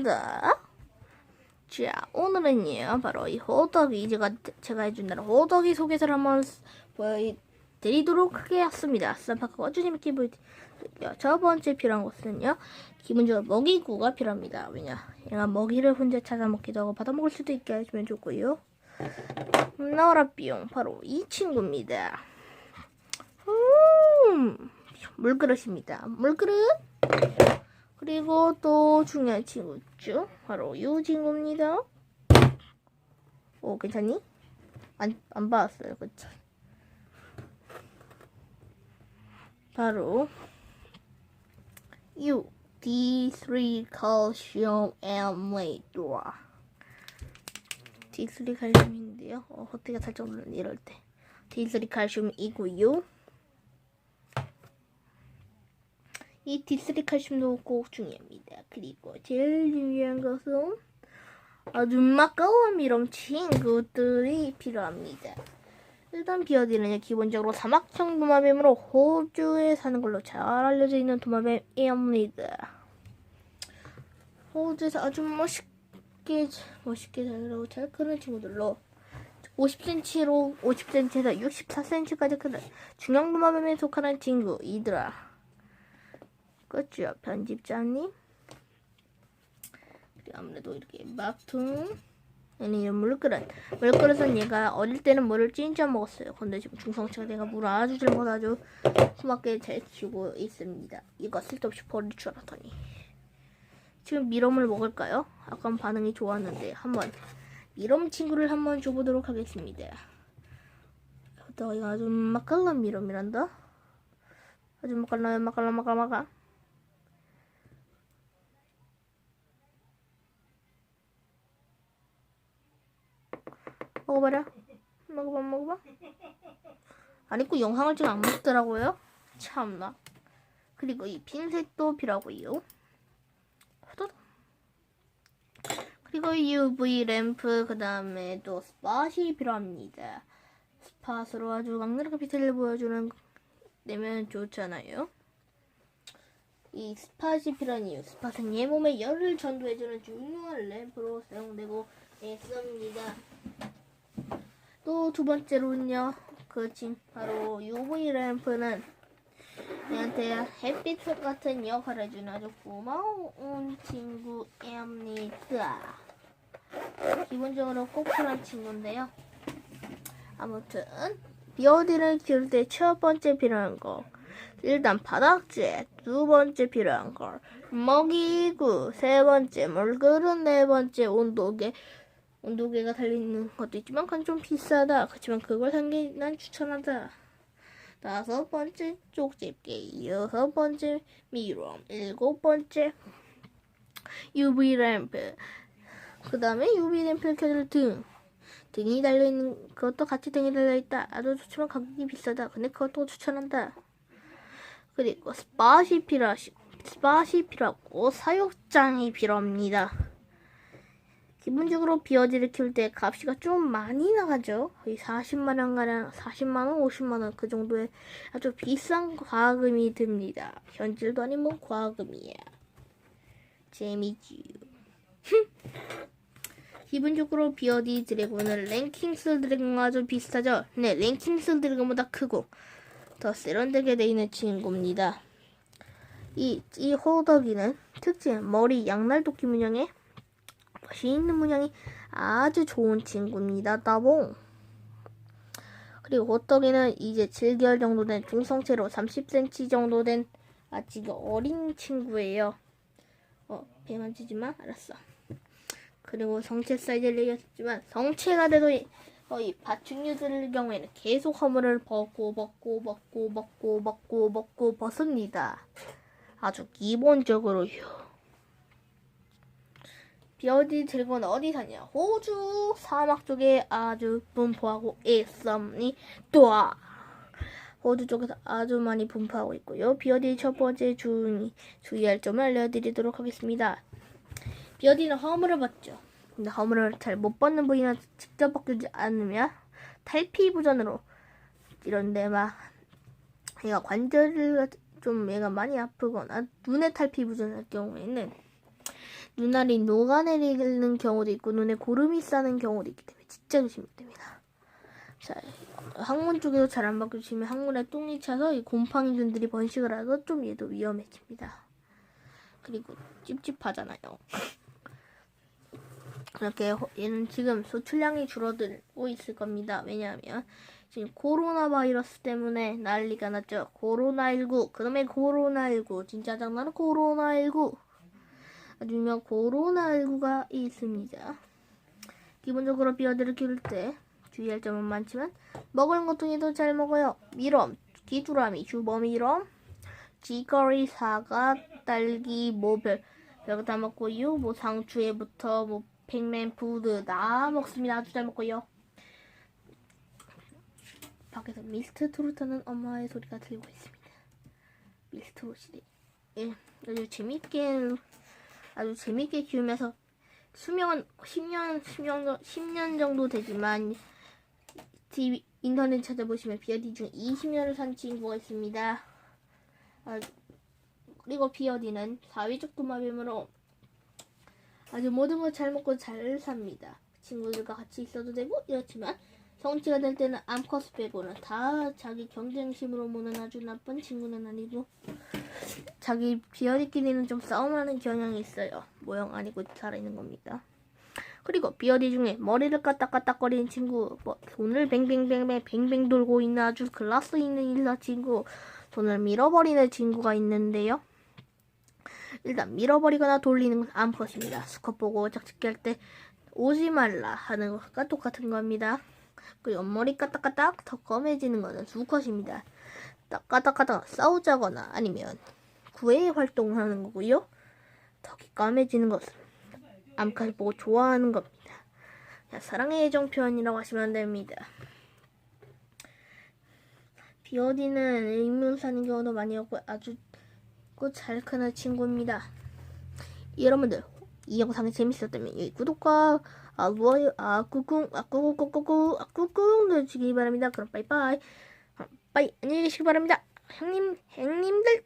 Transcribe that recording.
하겠습니다. 자, 오늘은요, 바로 이 호떡이, 제가, 제가 해준 대로 호떡이 소개서를 한번 보여드리도록 하겠습니다. 쌈박하고 아주 재밌게 보여드릴게요. 첫 번째 필요한 것은요, 기본적으로 먹이구가 필요합니다. 왜냐, 얘가 먹이를 혼자 찾아 먹기도 하고 받아먹을 수도 있게 해주면 좋고요. 나와라 뿅, 바로 이 친구입니다. 음, 물그릇입니다. 물그릇. 그리고 또 중요한 친구 있죠? 바로 이 친구입니다. 오, 괜찮니? 안, 안 받았어요. 그쵸? 바로 U D3 calcium amylase D3 칼슘인데요. 어, 허리가 살짝 오르는 이럴 때 D3 칼슘이고요. 이 D3 칼슘도 꼭 중요합니다. 그리고 제일 중요한 것은 아주 막가운 미럼친 것들이 필요합니다. 일단 비어디는 기본적으로 사막형 도마뱀으로 호주에 사는 걸로 잘 알려져 있는 도마뱀입니다. 호주에서 아주 멋있게 멋있게 자라고 잘 크는 친구들로 50cm로 50cm에서 64cm까지 크는 중형 도마뱀에 속하는 친구 이들아. 그렇죠 편집자님. 아무래도 이렇게 막퉁 아니 물그릇. 물그릇은 얘가 어릴 때는 물을 진짜 먹었어요. 근데 지금 중성체가 내가 물을 아주 잘 먹어 아주 고맙게 잘 키우고 있습니다. 이거 쓸데없이 버릴 줄 알았더니. 지금 미럼을 먹을까요? 아까 반응이 좋았는데 한번 미럼 친구를 한번 줘보도록 하겠습니다. 또 이거 아주 맛깔난 미럼이란다. 아주 맛깔나요 맛깔나 맛깔 맛깔 먹어봐라. 먹어봐, 먹어봐. 아니, 그 영상을 지금 안 먹더라고요. 참나. 그리고 이 핀셋도 필요하고요. 그리고 UV 램프, 그 다음에 또 스팟이 필요합니다. 스팟으로 아주 강렬하게 빛을 보여주는, 내면 좋잖아요. 이 스팟이 필요한 이유. 스팟은 얘 몸에 열을 전도해주는 중요한 램프로 사용되고 있습니다. 또 두 번째로는요, 그 지금 바로 UV 램프는 얘한테 햇빛 같은 역할을 해주는 아주 고마운 친구입니다. 기본적으로 꼭 필요한 친구인데요. 아무튼 비어디를 키울 때첫 번째 필요한 거 일단 바닥재 두 번째 필요한 걸 먹이구 세 번째 물그릇 네 번째 온도계 온도계가 달려있는 것도 있지만 그건 좀 비싸다. 그렇지만 그걸 산 게 난 추천하다. 다섯 번째 쪽집게, 여섯 번째 미럼, 일곱 번째 UV 램프, 그 다음에 UV 램프를 켜줄 등. 등이 달려있는 것도 같이 등이 달려있다. 아주 좋지만 가격이 비싸다. 근데 그것도 추천한다. 그리고 스팟이 필요하시, 스팟이 필요하고 사육장이 필요합니다. 기본적으로 비어지를 키울 때 값이가 좀 많이 나가죠. 거의 40만 원가량, 40만 원, 50만 원 그 정도의 아주 비싼 과금이 듭니다. 현질도 아닌 뭐 과금이야. 재미지요. 기본적으로 비어디 드래곤은 랭킹스 드래곤과 아주 비슷하죠. 네, 랭킹스 드래곤보다 크고 더 세련되게 되어 있는 친구입니다. 이, 이 호덕이는 특징 머리 양날 도끼 문양에 맛있는 문양이 아주 좋은 친구입니다. 따봉. 그리고 호떡이는 이제 7개월 정도 된 중성체로 30cm 정도 된 아직 어린 친구예요. 어, 배 만지지 마. 알았어. 그리고 성체 사이즈를 얘기했지만 성체가 돼도 어, 이 파충류들 경우에는 계속 허물을 벗고 벗고 벗고 벗고 벗고 벗고 벗습니다. 아주 기본적으로요. 비어디 드래곤 어디 사냐? 호주 사막 쪽에 아주 분포하고 있습니다. 호주 쪽에서 아주 많이 분포하고 있고요. 비어디 첫 번째 주의, 주의할 점을 알려드리도록 하겠습니다. 비어디는 허물을 벗죠. 근데 허물을 잘못 벗는 부위는 직접 벗기지 않으면 탈피 부전으로 이런 데 막 얘가 관절을 좀 얘가 많이 아프거나 눈에 탈피 부전할 경우에는 눈알이 녹아내리는 경우도 있고 눈에 고름이 싸는 경우도 있기 때문에 진짜 조심해야 됩니다. 자, 항문 쪽에도 잘 안 바뀌시면 항문에 똥이 차서 이 곰팡이균들이 번식을 해서 좀 얘도 위험해집니다. 그리고 찝찝하잖아요. 이렇게 호- 얘는 지금 소출량이 줄어들고 있을 겁니다. 왜냐하면 지금 코로나 바이러스 때문에 난리가 났죠. 코로나19 그놈의 코로나19 진짜 장난은 코로나19 아주 유명 코로나19가 있습니다. 기본적으로 비어들을 키울 때 주의할 점은 많지만 먹을 것둥이도 잘 먹어요. 미럼, 귀뚜라미, 주범미럼, 쥐거리, 사과, 딸기, 뭐별 별거 다 먹고요. 뭐 상추에부터 뭐 백맨 푸드 다 먹습니다. 아주 잘 먹고요. 밖에서 미스트 트로트는 엄마의 소리가 들리고 있습니다. 미스트 트로트이 예, 아주 재밌게 아주 재밌게 키우면서 수명은 10년 10년 10년 정도 되지만 TV 인터넷 찾아보시면 비어디 중 20년을 산 친구가 있습니다. 아, 그리고 비어디는 사회적 도마뱀으로 아주 모든 걸 잘 먹고 잘 삽니다. 친구들과 같이 있어도 되고 이렇지만 성취가 될 때는 암컷 빼고는 다 자기 경쟁심으로 모는 아주 나쁜 친구는 아니고 자기 비어디끼리는 좀 싸움하는 경향이 있어요. 모형 아니고 살아있는 겁니다. 그리고 비어디 중에 머리를 까딱까딱거리는 친구, 뭐 손을 뱅뱅뱅뱅 뱅뱅 돌고 있는 아주 클라스 있는 일러 친구, 손을 밀어버리는 친구가 있는데요. 일단 밀어버리거나 돌리는 건 암컷입니다. 수컷 보고 짝짓기 할 때 오지 말라 하는 것과 똑같은 겁니다. 그리고 옆머리 까딱까딱 더 검해지는 것은 수컷입니다. 까딱까딱 싸우자거나 아니면 구애 활동을 하는 거고요. 턱이 까매지는 것은 암컷을 보고 좋아하는 겁니다. 자, 사랑의 애정 표현이라고 하시면 됩니다. 비어디는 인문 사는 경우도 많이 없고 아주 그잘 크는 친구입니다. 여러분들 이 영상이 재밌었다면 여기 구독과 아 좋아요 아 꾹꾹 아 꾹꾹꾹꾹 아 꾹꾹 눌러주시기 바랍니다. 그럼 빠이빠이 아, 빠이 안녕히 계시기 바랍니다. 형님 형님들